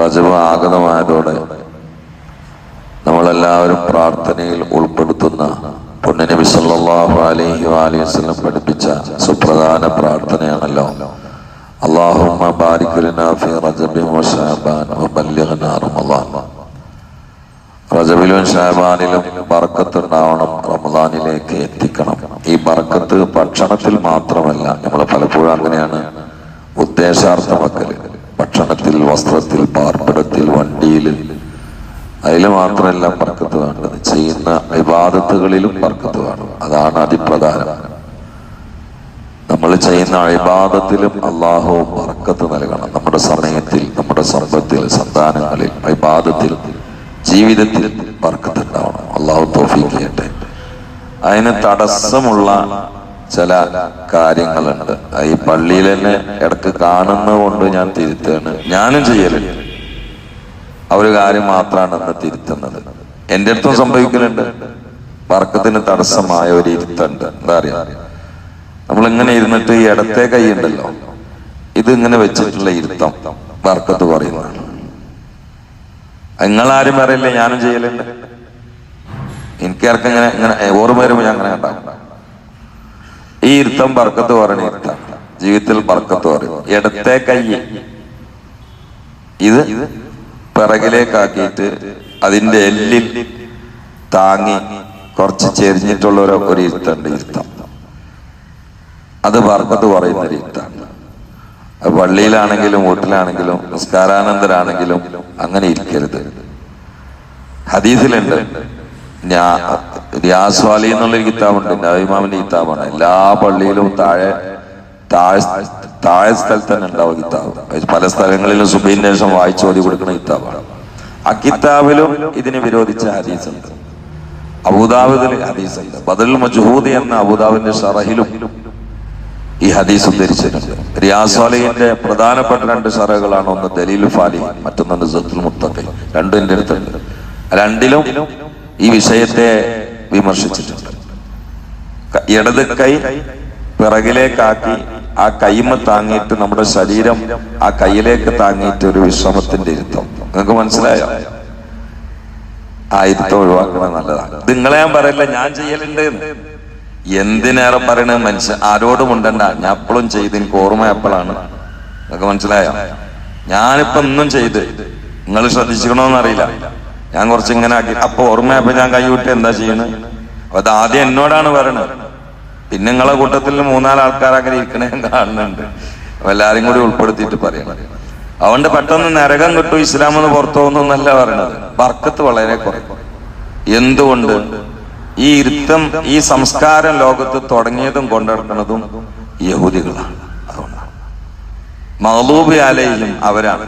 റജബ് ആഗതമായതോടെ നമ്മളെല്ലാവരും പ്രാർത്ഥനയിൽ ഉൾപ്പെടുത്തുന്ന പൊന്നിനബി സല്ലാഹു അലൈഹി വഅലിഹി വസ്ലം പഠിപ്പിച്ച സുപ്രധാന പ്രാർത്ഥനയാണല്ലോ. അല്ലാഹുമ്മ ബാരിക് ലനാ ഫീ റജബിൻ വശഅബാൻ വബല്ലിഗ്നാ റമളാൻ റജബിലും ഷാബാനിലും ബർക്കത്ത് ഉണ്ടാവണം റമദാനിലേക്ക് എത്തിക്കണം. ഈ ബർക്കത്ത് ഭക്ഷണത്തിൽ മാത്രമല്ല നമ്മൾ പലപ്പോഴും അങ്ങനെയാണ് ഉദ്ദേശാർത്ഥമാക്കൽ. വസ്ത്രത്തിൽ പാർപ്പിടത്തിൽ വണ്ടിയിൽ. അതിൽ മാത്രമല്ല പർക്കത്ത് വേണ്ടത്. ചെയ്യുന്ന വിവാദത്തുകളിലും ബർക്കത്ത് വേണം. അതാണ് അതിപ്രധാനം നമ്മൾ ചെയ്യുന്ന അഴിബാദത്തിലും അള്ളാഹു പറക്കത്ത് നൽകണം. നമ്മുടെ സമയത്തിൽ നമ്മുടെ സമ്പത്തിൽ സന്താനങ്ങളിൽ അഴിബാദത്തിൽ ജീവിതത്തിൽ പറക്കത്തുണ്ടാവണം അള്ളാഹു തോഫിക്കട്ടെ അതിന് തടസ്സമുള്ള ചില കാര്യങ്ങളുണ്ട്. ഈ പള്ളിയിൽ തന്നെ ഇടയ്ക്ക് കാണുന്നത് കൊണ്ട് ഞാൻ തിരുത്താണ് ഞാനും ചെയ്യലുണ്ട് ആ ഒരു കാര്യം മാത്രമാണ് അന്ന് തിരുത്തുന്നത്. എന്റെ അടുത്തും സംഭവിക്കലുണ്ട്. വർക്കത്തിന് തടസ്സമായ ഒരു ഇരുത്തുണ്ട്. എന്താ അറിയാം? നമ്മൾ ഇങ്ങനെ ഇരുന്നിട്ട് ഈ ഇടത്തെ കൈ ഉണ്ടല്ലോ. ഇത് ഇങ്ങനെ വെച്ചിട്ടുള്ള ഇരുത്തം വർക്കത്ത് പറയുന്നതാണ് നിങ്ങളാരും അറിയില്ല ഞാനും ചെയ്യലുണ്ട് എനിക്ക് ഇറക്കം ഇങ്ങനെ ഇങ്ങനെ ഓർമ്മ വരുമ്പോ ഞാൻ അങ്ങനെ ഉണ്ടാകും ഈ ഇരുത്തം ബർക്കത്ത് പറയണ ജീവിതത്തിൽ ബർക്കത്ത് പറയും. ഇടത്തെ കൈ. ഇത് പിറകിലേക്കാക്കിയിട്ട് അതിന്റെ എല്ലിൽ താങ്ങി കുറച്ച് ചെരിഞ്ഞിട്ടുള്ള ഒരു ഇരുത്തുണ്ട് ഇരുത്തം. അത് ബർക്കത്ത് പറയുന്ന ഒരു ഇരുത്താണ് പള്ളിയിലാണെങ്കിലും വീട്ടിലാണെങ്കിലും നിസ്കാരാനന്ദരാണെങ്കിലും അങ്ങനെ ഇരിക്കരുത്. ഹദീസിലുണ്ട് രിയാസ്വാലി എന്നുള്ളൊരു കിതാബുണ്ട്. നവിമാമിന്റെ കിതാബാണ്. എല്ലാ പള്ളിയിലും താഴെ താഴെ താഴെ സ്ഥലത്ത് തന്നെ ഉണ്ടാവും കിതാബ്. പല സ്ഥലങ്ങളിലും സുബൈന്റെ വായിച്ചു ഓതി കൊടുക്കുന്ന കിതാബാണ്. ആ കിതാബിലും ഇതിനെ വിരോധിച്ച ഹദീസുണ്ട്. അബൂദാബിദിൽ ഹദീസുണ്ട്. ബദൽ മജ്ഹൂദ് എന്ന അബൂദാബിന്റെ ഷറഹിലും ഈ ഹദീസ് ഉദ്ധരിച്ചിട്ടുണ്ട്. റിയാസ്വാലിന്റെ പ്രധാനപ്പെട്ട രണ്ട് ഷറകളാണ് ഒന്ന് ദലീൽ ഫാലി മറ്റൊന്ന് സത്തുൽ മുത്തഖി രണ്ടും അടുത്തുണ്ട്. രണ്ടിലും ഈ വിഷയത്തെ വിമർശിച്ചിട്ടുണ്ട്. ഇടത് കൈ പിറകിലേക്കാക്കി ആ കൈമ താങ്ങിയിട്ട് നമ്മുടെ ശരീരം ആ കൈയിലേക്ക് താങ്ങിയിട്ട് ഒരു വിശ്രമത്തിന്റെ ഇരുത്തം. നിങ്ങൾക്ക് മനസ്സിലായോ? ആ ഇരുത്തം ഒഴിവാക്കണത് നല്ലതാണ്. ഇത് നിങ്ങളെ ഞാൻ പറയില്ല ഞാൻ ചെയ്യലുണ്ട്. എന്തിനേറെ പറയണ മനുഷ്യൻ ആരോടും ഉണ്ടണ്ട ഞാൻ എപ്പോഴും ചെയ്ത് എനിക്ക് ഓർമ്മ എപ്പോഴാണ്? നിങ്ങൾക്ക് മനസ്സിലായോ? ഞാനിപ്പോ ഒന്നും ചെയ്ത്. നിങ്ങൾ ശ്രദ്ധിച്ചിക്കണോന്ന് അറിയില്ല. ഞാൻ കുറച്ച് ഇങ്ങനെ ആക്കി. അപ്പൊ ഓർമ്മയപ്പോ ഞാൻ കൈവിട്ട് എന്താ ചെയ്യണത് അപ്പൊ അത് ആദ്യം എന്നോടാണ് പറയണത്. പിന്നെ നിങ്ങളെ കൂട്ടത്തിൽ മൂന്നാൽ ആൾക്കാർ അങ്ങനെ ഇരിക്കണേ കാണുന്നുണ്ട്. അപ്പൊ എല്ലാരും കൂടി ഉൾപ്പെടുത്തിയിട്ട് പറയണം. അതുകൊണ്ട് പെട്ടെന്ന് നരകം കിട്ടും ഇസ്ലാം എന്ന് പുറത്തു പോകുന്നല്ല പറയണത്. ബർക്കത്ത് വളരെ കുറയും എന്തുകൊണ്ട്? ഈ ഇരുത്തം ഈ സംസ്കാരം ലോകത്ത് തുടങ്ങിയതും കൊണ്ടെടുക്കുന്നതും യഹൂദികളാണ്. അതുകൊണ്ടാണ്. ആലയിലും അലയും അവരാണ്.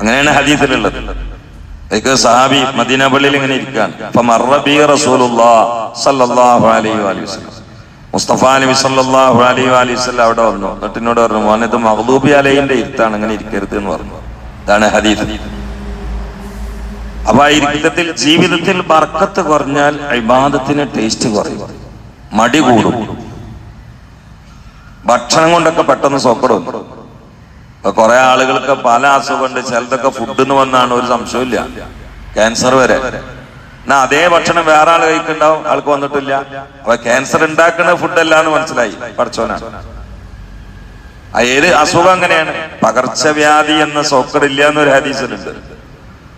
അങ്ങനെയാണ് ഹദീസിലുള്ളത്. എനിക്ക് സഹാബി മദീന പള്ളിയിൽ ഇങ്ങനെ ഇരിക്കാൻ അപ്പൊ മറബി റസൂലുള്ളാ സല്ലല്ലാഹു അലൈഹി വസല്ലം. മുസ്തഫ നബി സല്ലല്ലാഹു അലൈഹി വസല്ലം അവിടെ വന്നു. എന്നിട്ട് എന്നോട് പറഞ്ഞു മോനെ ഇത് മഹലൂബി അലയിന്റെ ഇരുത്താണ് അങ്ങനെ ഇരിക്കരുത് എന്ന് പറഞ്ഞു. ഇതാണ് ഹദീസ്. അപ്പൊ ആ ഇരുത്തത്തിൽ ജീവിതത്തിൽ ബർക്കത്ത് കുറഞ്ഞാൽ ഇബാദത്തിന് ടേസ്റ്റ് കുറയും. മടി കൂടും. ഭക്ഷണം കൊണ്ടൊക്കെ പെട്ടെന്ന് സോക്കടും കുറെ ആളുകൾക്ക് പല അസുഖമുണ്ട് ചിലതൊക്കെ ഫുഡ് എന്ന് വന്നാണ് ഒരു സംശയമില്ല ക്യാൻസർ വരെ. എന്നാ അതേ ഭക്ഷണം വേറെ ആൾ കഴിക്കണ്ടാവും ആൾക്ക് വന്നിട്ടില്ല. അപ്പൊ ക്യാൻസർ ഉണ്ടാക്കുന്ന ഫുഡ് അല്ല എന്ന് മനസ്സിലായി പഠിച്ചോനാണ് ഏത് അസുഖം അങ്ങനെയാണ്? പകർച്ചവ്യാധി എന്ന സോക്കട് ഇല്ല എന്നൊരു ഹദീസിലുണ്ട്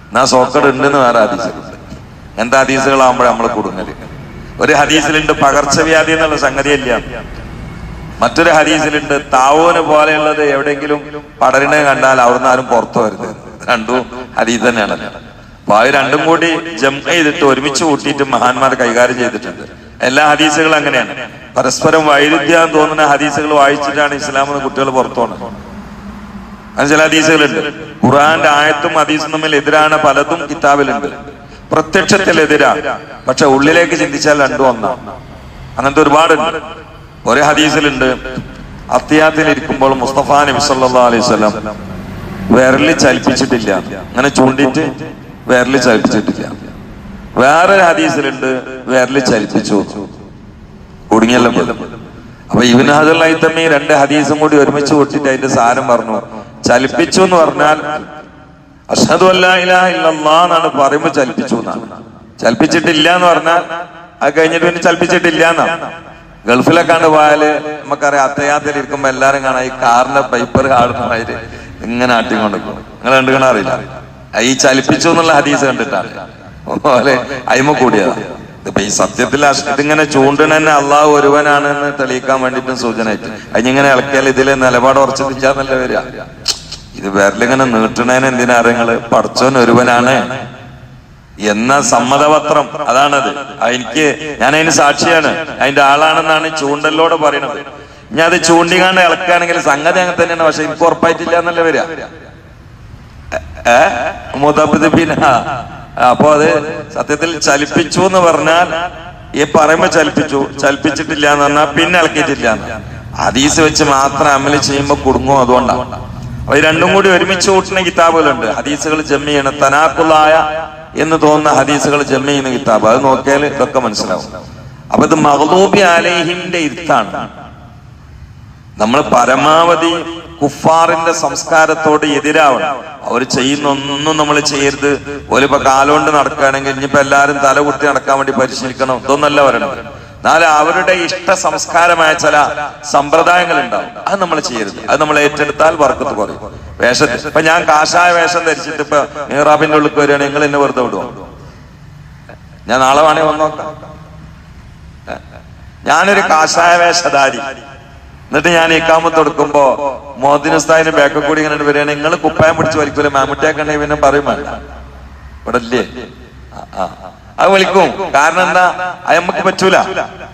എന്നാ സോക്കട് ഉണ്ടെന്ന് വേറെ ഹദീസിലുണ്ട് എന്താ ഹദീസുകളാകുമ്പോഴേ നമ്മൾ കൊടുങ്ങൽ? ഒരു ഹദീസിലുണ്ട് പകർച്ചവ്യാധി എന്നുള്ള സംഗതിയല്ല. മറ്റൊരു ഹരീസിലുണ്ട് താവൂന് പോലെയുള്ളത് എവിടെയെങ്കിലും പടരിനെ കണ്ടാൽ അവിടുന്ന് ആരും പുറത്തു വരുന്നത് രണ്ടും ഹദീസ് തന്നെയാണ്. അപ്പൊ അത് രണ്ടും കൂടി ജം ചെയ്തിട്ട് ഒരുമിച്ച് കൂട്ടിയിട്ട് മഹാന്മാർ കൈകാര്യം ചെയ്തിട്ടുണ്ട്. എല്ലാ ഹദീസുകളും അങ്ങനെയാണ്. പരസ്പരം വൈരുദ്ധ്യം തോന്നുന്ന ഹദീസുകൾ വായിച്ചിട്ടാണ് ഇസ്ലാമെന്ന് കുട്ടികൾ പുറത്തു പോകുന്നത്. അങ്ങനെ ചില ഹദീസുകളുണ്ട്. ഖുറാന്റെ ആയത്തും ഹദീസും തമ്മിൽ എതിരാണ് പലതും കിതാബിലുണ്ട്. പ്രത്യക്ഷത്തിൽ എതിരാ പക്ഷെ ഉള്ളിലേക്ക് ചിന്തിച്ചാൽ രണ്ടും ഒന്നാണ് അങ്ങനത്തെ ഒരുപാടുണ്ട്. ഒരു ഹദീസിലുണ്ട് അത്യാത്തിലിരിക്കുമ്പോൾ മുസ്തഫ നബി സല്ലല്ലാഹു അലൈഹി വസല്ലം വിരൽ ചലിപ്പിച്ചിട്ടില്ല. അങ്ങനെ ചൂണ്ടിട്ട് വിരൽ ചലിപ്പിച്ചിട്ടില്ല. വേറൊരു ഹദീസിലുണ്ട് വിരൽ ചലിപ്പിച്ചു. കുടുങ്ങിയല്ലോ അപ്പൊ ഇവൻ ഹജുല്ലായി തമ്മി രണ്ട് ഹദീസും കൂടി ഒരുമിച്ച് കൂട്ടിട്ട് അതിന്റെ സാരം പറഞ്ഞു. ചലിപ്പിച്ചു എന്ന് പറഞ്ഞാൽ ഇല്ലല്ലാ എന്നാണ് പറയുമ്പോ ചലിപ്പിച്ചു എന്നാണ്. ചലിപ്പിച്ചിട്ടില്ല എന്ന് പറഞ്ഞാൽ അത് കഴിഞ്ഞിട്ട് പിന്നെ ചലിപ്പിച്ചിട്ടില്ല എന്നാണ്. ഗൾഫിലൊക്കെ പോയാൽ നമുക്കറിയാം അത്തയാത്തിൽ ഇരിക്കുമ്പോ എല്ലാരും കാണാം. ഈ കാറിന്റെ പൈപ്പർ ആടുന്ന മാതിരി ഇങ്ങനെ ആട്ടിക്കൊണ്ട് നിങ്ങൾ കണ്ടു കാണാറില്ല ഈ ചലിപ്പിച്ചു എന്നുള്ള ഹദീസ് കണ്ടിട്ടാണ്. അതുപോലെ അയിമ കൂടിയതാ. ഇപ്പൊ ഈ സത്യത്തിൽ ഇതിങ്ങനെ ചൂണ്ടണ തന്നെ അള്ളാഹു ഒരുവനാണെന്ന് തെളിയിക്കാൻ വേണ്ടിയിട്ടും സൂചനയായിട്ട്. അതിനിങ്ങനെ ഇളക്കിയാൽ ഇതിലെ നിലപാട് ഉറച്ചിട്ടില്ല വരിക. ഇത് വിരലിങ്ങനെ നീട്ടണേന് എന്തിനാ അറിയങ്ങൾ പടച്ചോൻ ഒരുവനാണ്. എന്ന സമ്മതപത്രം. അതാണത്. അത് എനിക്ക് ഞാൻ അതിന് സാക്ഷിയാണ്. അതിന്റെ ആളാണെന്നാണ് ചൂണ്ടലിലൂടെ പറയുന്നത് ഞാൻ അത് ചൂണ്ടിക്കാണ്ട് ഇളക്കുകയാണെങ്കിൽ സംഗതി അങ്ങനെ തന്നെയാണ്. പക്ഷെ എനിക്ക് ഉറപ്പായിട്ടില്ല എന്നല്ലേ വരിക? ഏ? അപ്പൊ അത് സത്യത്തിൽ ചലിപ്പിച്ചു എന്ന് പറഞ്ഞാൽ ഈ പറയുമ്പോ ചലിപ്പിച്ചു. ചലിപ്പിച്ചിട്ടില്ല എന്ന് പറഞ്ഞാൽ പിന്നെ ഇളക്കിയിട്ടില്ല ഹദീസ് വെച്ച് മാത്രം അമൽ ചെയ്യുമ്പോ കുടുങ്ങും അതുകൊണ്ടാണ് അപ്പൊ രണ്ടും കൂടി ഒരുമിച്ച് കൂട്ടുന്ന കിതാബുകളുണ്ട്. ഹദീസുകൾ ജമ്മി ചെയ്യണം. തനാക്കുലായ എന്ന് തോന്നുന്ന ഹദീസുകൾ ജമ്മി ചെയ്യുന്ന കിതാബ് അത് നോക്കിയാൽ ഇതൊക്കെ മനസ്സിലാവും. അപ്പൊ ഇത് മഹദൂബി അലേഹിന്റെ ഇരുത്താണ്. നമ്മൾ പരമാവധി കുഫാറിന്റെ സംസ്കാരത്തോട് എതിരാവണം. അവർ ചെയ്യുന്ന ഒന്നും നമ്മൾ ചെയ്യരുത്. ഒലിപ്പോ കാലുകൊണ്ട് നടക്കുകയാണെങ്കിൽ ഇനിയിപ്പോ എല്ലാരും തലകുത്തി നടക്കാൻ വേണ്ടി പരിശീലിക്കണം. ഇതൊന്നല്ല വരണം എന്നാൽ അവരുടെ ഇഷ്ട സംസ്കാരമായ ചില സമ്പ്രദായങ്ങൾ ഉണ്ടാവും അത് നമ്മൾ ചെയ്യരുത്. അത് നമ്മൾ ഏറ്റെടുത്താൽ വർക്കത്ത് കുറയും. വേഷത്തിൽ. ഇപ്പൊ ഞാൻ കാശായ വേഷം ധരിച്ചിട്ട് ഇപ്പൊ മീറാബിന്റെ ഉള്ളിൽ വരികയാണെങ്കിൽ നിങ്ങൾ എന്നെ വെറുതെ വിടുവോ? ഞാൻ നാളെ വേണേ വന്നോക്കാം ഞാനൊരു കാശായ വേഷധാരി. എന്നിട്ട് ഞാൻ ഇക്കാമത്ത് കൊടുക്കുമ്പോ മോദിനസ്ഥാനിന്റെ ബാക്കിൽ കൂടി ഇങ്ങനെ വരികയാണ്. നിങ്ങൾ കുപ്പായം പിടിച്ച് വലിക്കൂല? മാമുട്ടിയാക്കണ്ടെങ്കിൽ പിന്നെ പറയുമല്ലേ ആ, ആ. അത് വിളിക്കും. കാരണം എന്താ? അത് നമുക്ക് പറ്റൂല.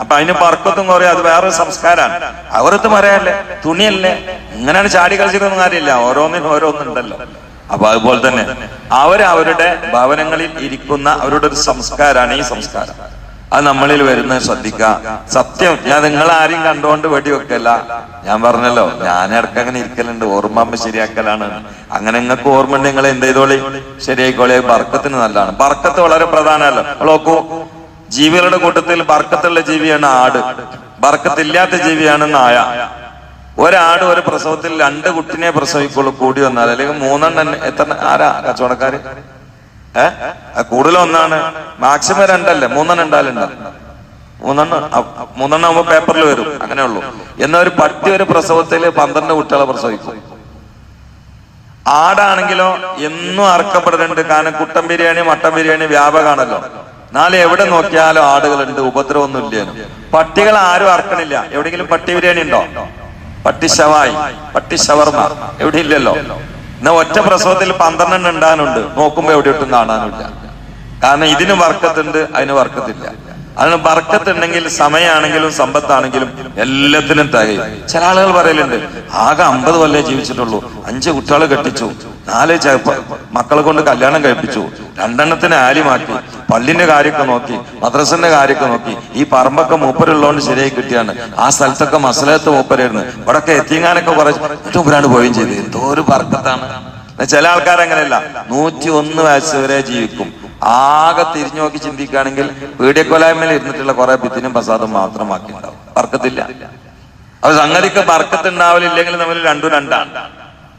അപ്പൊ അതിന് പറക്കത്തും കുറയും അത് വേറെ സംസ്കാരമാണ് അവരൊത്തും പറയാല്ലേ തുണിയല്ലേ? ഇങ്ങനെയാണ് ചാടി കളിച്ചിട്ടൊന്നും കാര്യമില്ല. ഓരോന്നിനും ഓരോന്നുണ്ടല്ലോ. അപ്പൊ അതുപോലെ തന്നെ അവരവരുടെ ഭവനങ്ങളിൽ ഇരിക്കുന്ന അവരുടെ ഒരു സംസ്കാരമാണ് ഈ സംസ്കാരം. അത് നമ്മളിൽ വരുന്ന ശ്രദ്ധിക്ക സത്യം ഞാൻ നിങ്ങൾ ആരെയും കണ്ടുകൊണ്ട് വെടിവെക്കല്ല ഞാൻ പറഞ്ഞല്ലോ ഞാൻ ഇടയ്ക്ക് അങ്ങനെ ഇരിക്കലുണ്ട്. ഓർമ്മ ശരിയാക്കലാണ്. അങ്ങനെ നിങ്ങൾക്ക് ഓർമ്മ ഉണ്ട് നിങ്ങൾ എന്ത് ചെയ്തോളി? ശരിയായിക്കോളി. ബർക്കത്തിന് നല്ലതാണ്. ബർക്കത്ത് വളരെ പ്രധാനമല്ലോ. നോക്കൂ. ജീവികളുടെ കൂട്ടത്തിൽ ബർക്കത്തുള്ള ജീവിയാണ് ആട്. ബർക്കത്തില്ലാത്ത ജീവിയാണ് നായ. ഒരാട് ഒരു പ്രസവത്തിൽ രണ്ട് കുട്ടിനെ പ്രസവിക്കുള്ളൂ. കൂടി വന്നാൽ അല്ലെങ്കിൽ മൂന്നെണ്ണം എത്ര ആരാ കച്ചവടക്കാര്? ഏഹ് കൂടുതൽ ഒന്നാണ്. മാക്സിമം രണ്ടല്ലേ? മൂന്നെണ്ണം ഉണ്ടാലുണ്ട് മൂന്നെണ്ണം മൂന്നെണ്ണം ആകുമ്പോ പേപ്പറിൽ വരും. അങ്ങനെ ഉള്ളൂ. എന്നാ ഒരു പട്ടി ഒരു പ്രസവത്തിൽ പന്ത്രണ്ട് കുട്ടികളെ പ്രസവിക്കും. ആടാണെങ്കിലോ എന്നും അറക്കപ്പെടുന്നുണ്ട്. കാരണം കുട്ടൻ ബിരിയാണി മട്ടൻ ബിരിയാണി വ്യാപകമാണല്ലോ നാളെ എവിടെ നോക്കിയാലും ആടുകളുണ്ട്. ഉപദ്രവമൊന്നും ഇല്ലേനും. പട്ടികൾ ആരും അറക്കണില്ല. എവിടെയെങ്കിലും പട്ടി ബിരിയാണി ഉണ്ടോ? പട്ടി ശവായി. പട്ടി ഷവർമ എവിടെ ഇല്ലല്ലോ? എന്നാ ഒറ്റ പ്രസവത്തിൽ പന്ത്രണ്ടെണ്ണം ഉണ്ടാകാനുണ്ട് നോക്കുമ്പോ എവിടെ ഒട്ടും കാണാനില്ല കാരണം ഇതിന് വർക്കത്തുണ്ട് അതിന് വർക്കത്തില്ല. അതിന് ബർക്കത്തുണ്ടെങ്കിൽ സമയമാണെങ്കിലും സമ്പത്താണെങ്കിലും എല്ലാത്തിനും തകയും. ചില ആളുകൾ പറയലുണ്ട് ആകെ അമ്പത് കൊല്ലേ ജീവിച്ചിട്ടുള്ളൂ. അഞ്ച് കുട്ടികളെ കെട്ടിച്ചു. നാല് മക്കളെ കൊണ്ട് കല്യാണം കഴിപ്പിച്ചു. രണ്ടെണ്ണത്തിന് ആലി മാറ്റി. പള്ളിന്റെ കാര്യമൊക്കെ നോക്കി മദ്രസന്റെ കാര്യമൊക്കെ നോക്കി. ഈ പറമ്പൊക്കെ മൂപ്പരുള്ളതുകൊണ്ട് ശരിയായി കിട്ടിയാണ്. ആ സ്ഥലത്തൊക്കെ മസലത്ത് മൂപ്പരായിരുന്നു. ഇവിടൊക്കെ എത്തിങ്ങാനൊക്കെ കുറെ ഏറ്റവും മുമ്പാണ് പോവുകയും ചെയ്തു എന്തോ ഒരു ബർക്കത്താണ്. ചില ആൾക്കാർ അങ്ങനെയല്ല നൂറ്റി ഒന്ന് വയസ്സ് വരെ ജീവിക്കും. ആകെ തിരിഞ്ഞു നോക്കി ചിന്തിക്കുകയാണെങ്കിൽ പീഡിയക്കൊലായ്മയിൽ ഇരുന്നിട്ടുള്ള കുറെ ഭിത്തിനും പ്രസാദം മാത്രമാക്കി ഉണ്ടാവും വർക്കത്തില്ല അപ്പൊ സംഗതിക്ക് ബർക്കത്ത് ഉണ്ടാവലില്ലെങ്കിൽ നമ്മൾ രണ്ടും രണ്ടാണ്.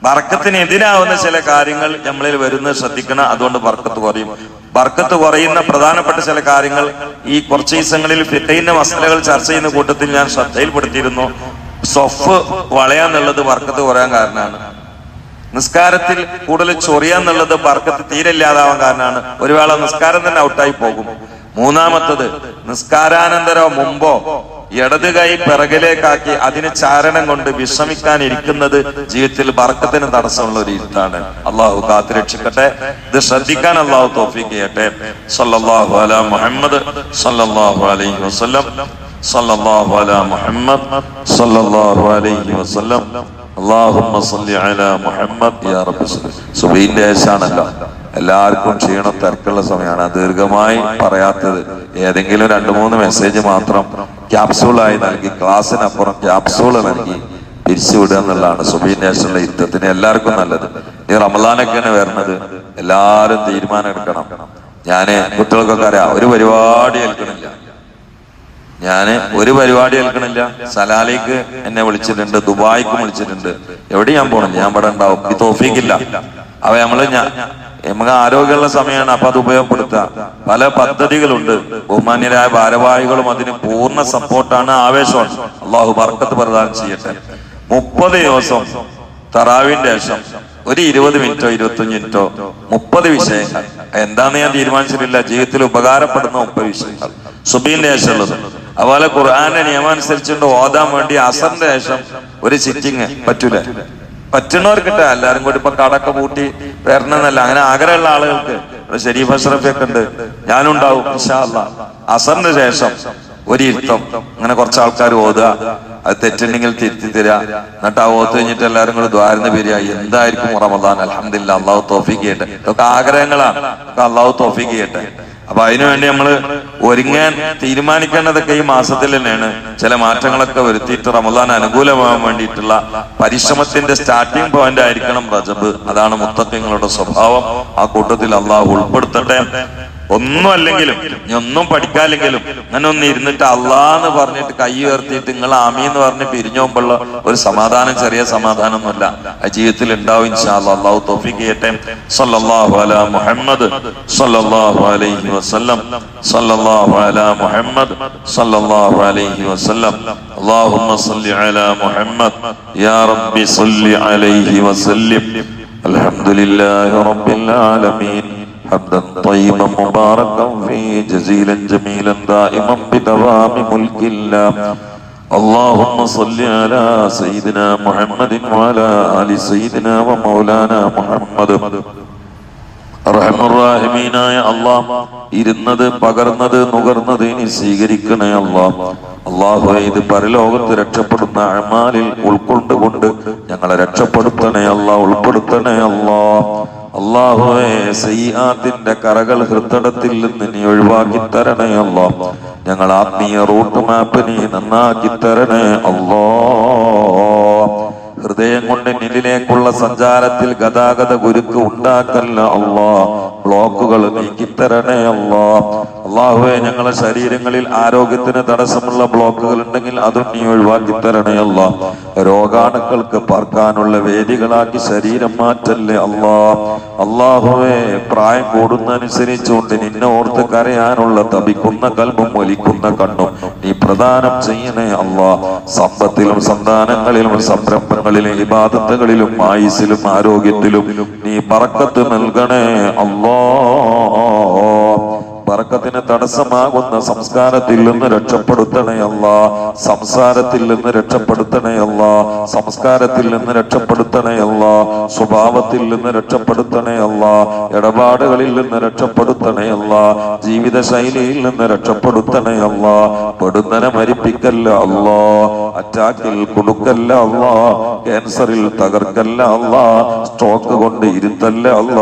ബർക്കത്തിന് എതിരാവുന്ന ചില കാര്യങ്ങൾ നമ്മളിൽ വരുന്നത് ശ്രദ്ധിക്കണം. അതുകൊണ്ട് ബർക്കത്ത് കുറയും. ബർക്കത്ത് കുറയുന്ന പ്രധാനപ്പെട്ട ചില കാര്യങ്ങൾ ഈ കുറച്ച് ദിവസങ്ങളിൽ ഫിറ്റൈന്റെ മസലകൾ ചർച്ച ചെയ്യുന്ന കൂട്ടത്തിൽ ഞാൻ ശ്രദ്ധയിൽപ്പെടുത്തിയിരുന്നു. സൊഫ് വളയാന്നുള്ളത് വർക്കത്ത് കുറയാൻ കാരണമാണ്. നിസ്കാരത്തിൽ കൂടുതൽ ചൊറിയാന്നുള്ളത് ബർക്കത്ത് തീരെ ഇല്ലാതാവാൻ കാരണമാണ്. ഒരു വേള നിസ്കാരം തന്നെ ഔട്ടായി പോകും. മൂന്നാമത്തത് നിസ്കാരാനന്തരോ മുമ്പോ ഇടത് കൈ പിറകിലേക്കാക്കി അതിന് ചാരണം കൊണ്ട് വിശ്രമിക്കാൻ ഇരിക്കുന്നത് ജീവിതത്തിൽ ബർക്കത്തിന് തടസ്സമുള്ള ഒരു ഇരുത്താണ് അള്ളാഹു കാത്തു രക്ഷിക്കട്ടെ. ഇത് ശ്രദ്ധിക്കാൻ അള്ളാഹു തോഫിക്ക് ചെയ്യട്ടെ. സല്ലല്ലാഹു അലാ മുഹമ്മദ് സല്ലല്ലാഹു അലൈഹി വസല്ലം. സല്ലല്ലാഹു അലാ മുഹമ്മദ് സല്ലല്ലാഹു അലൈഹി വസല്ലം. അള്ളാഹുമ്മ സല്ലി അലാ മുഹമ്മദ്. യാ റബ്ബി സല്ലി. സുബൈന്റെ ആണല്ലോ എല്ലാവർക്കും ക്ഷീണം തിരക്കുള്ള സമയമാണ്. ദീർഘമായി പറയാത്തത് ഏതെങ്കിലും രണ്ട് മൂന്ന് മെസ്സേജ് മാത്രം ക്യാപ്സൂളായി നൽകി ക്ലാസ്സിനപ്പുറം ക്യാപ്സൂൾ നൽകി തിരിച്ചുവിടുക എന്നുള്ളതാണ് സുബൈൻ നേഷനുള്ള യുദ്ധത്തിന് എല്ലാവർക്കും നല്ലത്. ഈ റമദാനൊക്കെയാണ് വരുന്നത് എല്ലാവരും തീരുമാനം എടുക്കണം. ഞാൻ കുട്ടികൾക്കൊക്കെ അറിയാം ഒരു പരിപാടി ഏൽക്കണില്ല ഞാൻ ഒരു പരിപാടി കേൾക്കണില്ല സലാലേക്ക് എന്നെ വിളിച്ചിട്ടുണ്ട് ദുബായിക്കും വിളിച്ചിട്ടുണ്ട്. എവിടെ ഞാൻ പോണില്ല. ഞാൻ ഇവിടെ ഉണ്ടാവും. ഈ തോഫീക്കില്ല അവ നമ്മൾ ഞാൻ നമുക്ക് ആരോഗ്യമുള്ള സമയമാണ്. അപ്പൊ അത് ഉപയോഗപ്പെടുത്തുക പല പദ്ധതികളുണ്ട്. ബഹുമാന്യരായ ഭാരവാഹികളും അതിന് പൂർണ സപ്പോർട്ടാണ് ആവേശമാണ്. അള്ളാഹു ബർക്കത്ത് പ്രദാനം ചെയ്യട്ടെ. മുപ്പത് ദിവസം തറാവിന്റെ ശേഷം ഒരു ഇരുപത് മിനിറ്റോ ഇരുപത്തഞ്ച് മിനിറ്റോ മുപ്പത് വിഷയങ്ങൾ. എന്താന്ന് ഞാൻ തീരുമാനിച്ചിട്ടില്ല. ജീവിതത്തിൽ ഉപകാരപ്പെടുന്ന മുപ്പത് വിഷയങ്ങൾ. സുബീന്റെ ശേഷമുള്ളത്. അതുപോലെ ഖുർആാന്റെ നിയമം അനുസരിച്ചുകൊണ്ട് ഓതാൻ വേണ്ടി അസറിന്റെ ശേഷം ഒരു സിറ്റിങ് പറ്റൂല. പറ്റുന്നവർക്കിട്ട എല്ലാരും കൂടി ഇപ്പൊ കടക്കെ പൂട്ടി വരണമെന്നല്ല. അങ്ങനെ ആഗ്രഹമുള്ള ആളുകൾക്ക് ഷരീഫ് ഷെരീഫ് അഷ്റഫൊക്കെ ഉണ്ട്. ഞാനുണ്ടാവും. അസറിന് ശേഷം ഒരു ഇരുത്തം. അങ്ങനെ കുറച്ച് ആൾക്കാർ ഓതുക. അത് തെറ്റുണ്ടെങ്കിൽ തിരുത്തി തരിക. എന്നിട്ട് ആ ഓത്ത് കഴിഞ്ഞിട്ട് എല്ലാവരും കൂടി ദ്വാരന്ന് പേര് എന്തായിരിക്കും റമദാൻ? അലഹമില്ല അള്ളാഹു തോഫിക്ക് ചെയ്യട്ടെ. ഇതൊക്കെ ആഗ്രഹങ്ങളാണ്. അള്ളാഹു തോഫിക്ക് ചെയ്യട്ടെ. അപ്പൊ അതിനുവേണ്ടി നമ്മൾ ഒരുങ്ങാൻ തീരുമാനിക്കേണ്ടതൊക്കെ ഈ മാസത്തിൽ തന്നെയാണ്. ചില മാറ്റങ്ങളൊക്കെ വരുത്തിയിട്ട് റമദാൻ അനുകൂലമാകാൻ വേണ്ടിയിട്ടുള്ള പരിശ്രമത്തിന്റെ സ്റ്റാർട്ടിംഗ് പോയിന്റ് ആയിരിക്കണം റജബ്. അതാണ് മുത്തക്കങ്ങളുടെ സ്വഭാവം. ആ കൂട്ടത്തിൽ അള്ളാഹു ഉൾപ്പെടുത്തട്ടെ. ഒന്നും അല്ലെങ്കിലും ഇനി ഒന്നും പഠിക്കാല്ലെങ്കിലും അങ്ങനെ ഒന്ന് ഇരുന്നിട്ട് അള്ളാന്ന് പറഞ്ഞിട്ട് കൈ ഉയർത്തിയിട്ട് നിങ്ങൾ ആമി എന്ന് പറഞ്ഞ് പിരിഞ്ഞു പോകുമ്പോഴുള്ള ഒരു സമാധാനം ചെറിയ സമാധാനമൊന്നുമില്ല ആ ജീവിതത്തിൽ ഉണ്ടാവും ഇൻഷാല്ലാ അള്ളാഹു തോഫിക്ക് ചെയ്യട്ടെ സല്ലല്ലാഹു അലാ മുഹമ്മദ് സല്ലല്ലാഹു അലൈഹി വസല്ലം സല്ലല്ലാഹു അലാ മുഹമ്മദ് സല്ലല്ലാഹു അലൈഹി വസല്ലം اللهم صل على محمد يا رب صل عليه وسلم الحمد لله رب العالمين حمدا طيبا مباركا فيه جزيلا جميلا دائما بدوام ملك الله اللهم صل على سيدنا محمد وعلى ال سيدنا ومولانا محمد റഹമുറാഹിമീനായ അള്ളാഹ് ഇരുന്നത് പകർന്നത് നുകർന്നത് ഇനി സ്വീകരിക്കണേ അള്ളാഹ് അള്ളാഹു ഇത് പരലോകത്ത് രക്ഷപ്പെടുന്ന അഴമാലിൽ ഉൾക്കൊണ്ടുകൊണ്ട് ഞങ്ങളെ രക്ഷപ്പെടുത്തണേ അള്ളാഹ് ഉൾപ്പെടുത്തണേ അള്ളാഹ് അള്ളാഹുവെ സയ്യാത്തിന്റെ കറകൾ ഹൃദയത്തിൽ നിന്ന് നീ ഒഴിവാക്കി തരണേ അള്ളാഹ് ഞങ്ങൾ ആത്മീയ റൂട്ട് മാപ്പ് നീ നന്നാക്കി തരണേ അള്ളാഹ് ഹൃദയം കൊണ്ട് നിലിലേക്കുള്ള സഞ്ചാരത്തിൽ ഗതാഗത ഗുരുക്ക് ഉണ്ടാക്കല്ല അള്ളാ. ബ്ലോക്കുകൾ നീക്കിത്തരണേ അള്ളാ. അള്ളാഹുവെ ഞങ്ങളെ ശരീരങ്ങളിൽ ആരോഗ്യത്തിന് തടസ്സമുള്ള ബ്ലോക്കുകൾ ഉണ്ടെങ്കിൽ അതും നീ ഒഴിവാക്കി തരണേ രോഗാണുക്കൾക്ക് പറക്കാനുള്ള വേദികളാക്കി ശരീരം മാറ്റല്ലേ അള്ളാ. അള്ളാഹുവെ പ്രായം കൂടുന്നതനുസരിച്ചുകൊണ്ട് നിന്നെ ഓർത്ത് കരയാനുള്ള തപിക്കുന്ന കൽബും ഒലിക്കുന്ന കണ്ണും നീ പ്രദാനം ചെയ്യണേ അള്ളാ. സമ്പത്തിലും സന്താനങ്ങളിലും സംരംഭങ്ങളിലും ഇബാദത്തുകളിലും ആയുസിലും ആരോഗ്യത്തിലും നീ പറക്കത്ത് നൽകണേ അള്ളാ. ബർക്കത്തിന് തടസ്സമാകുന്ന സംസ്കാരത്തിൽ നിന്ന് രക്ഷപ്പെടുത്തണയല്ല സംസാരത്തിൽ നിന്ന് രക്ഷപ്പെടുത്തണയല്ല സംസ്കാരത്തിൽ നിന്ന് രക്ഷപ്പെടുത്തണയല്ല സ്വഭാവത്തിൽ നിന്ന് രക്ഷപ്പെടുത്തണയല്ല ഇടപാടുകളിൽ നിന്ന് രക്ഷപ്പെടുത്തണയല്ല ജീവിത ശൈലിയിൽ നിന്ന് രക്ഷപ്പെടുത്തണയല്ല പെടുന്നനെ മരിപ്പിക്കല്ല അല്ല. അറ്റാക്കിൽ കൊടുക്കല്ല അല്ല. ക്യാൻസറിൽ തകർക്കല്ല അല്ല. സ്ട്രോക്ക് കൊണ്ട് ഇരുത്തല്ല അല്ല.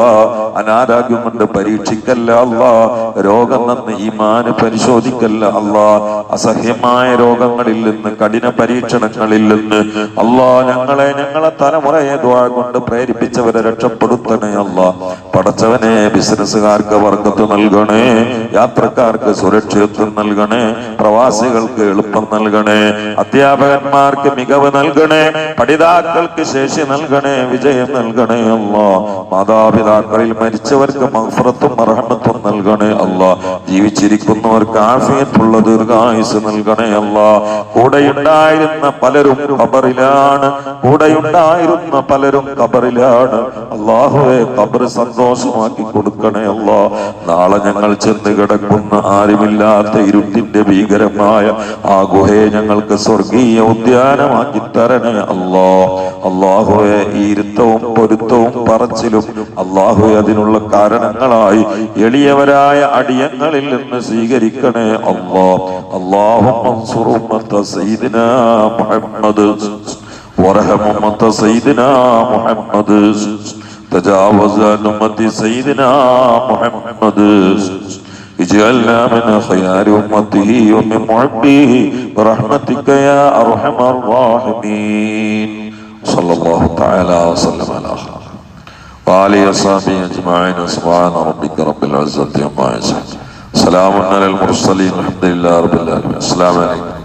അനാരോഗ്യം കൊണ്ട് പരീക്ഷിക്കല്ല അല്ല. രോഗം നിന്ന് ഈമാന് പരിശോധിക്കല്ല അല്ല അസഹ്യമായ രോഗങ്ങളിൽ നിന്ന് കഠിന പരീക്ഷണങ്ങളിൽ നിന്ന് അള്ളാ ഞങ്ങളെ ഞങ്ങളെ തലമുറയെ കൊണ്ട് പ്രേരിപ്പിച്ചവരെ രക്ഷപ്പെടുത്തണേ അല്ല പടച്ചവനെ ബിസിനസ്സുകാർക്ക് വർഗത്ത് നൽകണേ യാത്രക്കാർക്ക് സുരക്ഷിതത്വം നൽകണേ പ്രവാസികൾക്ക് എളുപ്പം നൽകണേ അധ്യാപകന്മാർക്ക് മികവ് നൽകണേ പഠിതാക്കൾക്ക് ശേഷി നൽകണേ വിജയം നൽകണേ അല്ല മാതാപിതാക്കളിൽ മരിച്ചവർക്ക് മഹഫറത്തും അർഹമത്വം നൽകണേ അല്ല ജീവിച്ചിരിക്കുന്നവർക്ക് ആഫിയത്തുള്ള ദീർഘായുസ് നൽകണേ അല്ല കൂടെയുണ്ടായിരുന്ന പലരും കബറിലാണ് കൂടെയുണ്ടായിരുന്ന പലരും കബറിലാണ് അള്ളാഹുവെ കബറ് സന്തോഷമാക്കി കൊടുക്കണേ അല്ല നാളെ ഞങ്ങൾ ചെന്ന് കിടക്കുന്ന ആരുമില്ലാത്ത ഇരുട്ടിന്റെ ഭീകരമായ ആ ഗുഹയെ ഞങ്ങൾക്ക് സ്വർഗീയ ഉദ്യാനമാക്കി തരണേ അല്ലോ അള്ളാഹുവെ ഈ ഇരുത്തവും പൊരുത്തവും പറച്ചിലും അള്ളാഹു അതിനുള്ള കാരണങ്ങളായി എളിയവരായ അടിയങ്ങളിൽ നിന്ന് സ്വീകരിക്കണേ അല്ലാ അള്ളാഹു സയ്യിദിന മുഹമ്മദ് وارحم أمة سيدنا محمد تجاوز عن أمة سيدنا محمد اجعلنا من خيار أمته ومن محبه برحمتك يا أرحم الراحمين صلى الله تعالى وسلم على خير وآله وصحبه أجمعين سبحان ربك رب العزة عما يصفون سلام على المرسلين الحمد لله رب العالمين السلام عليكم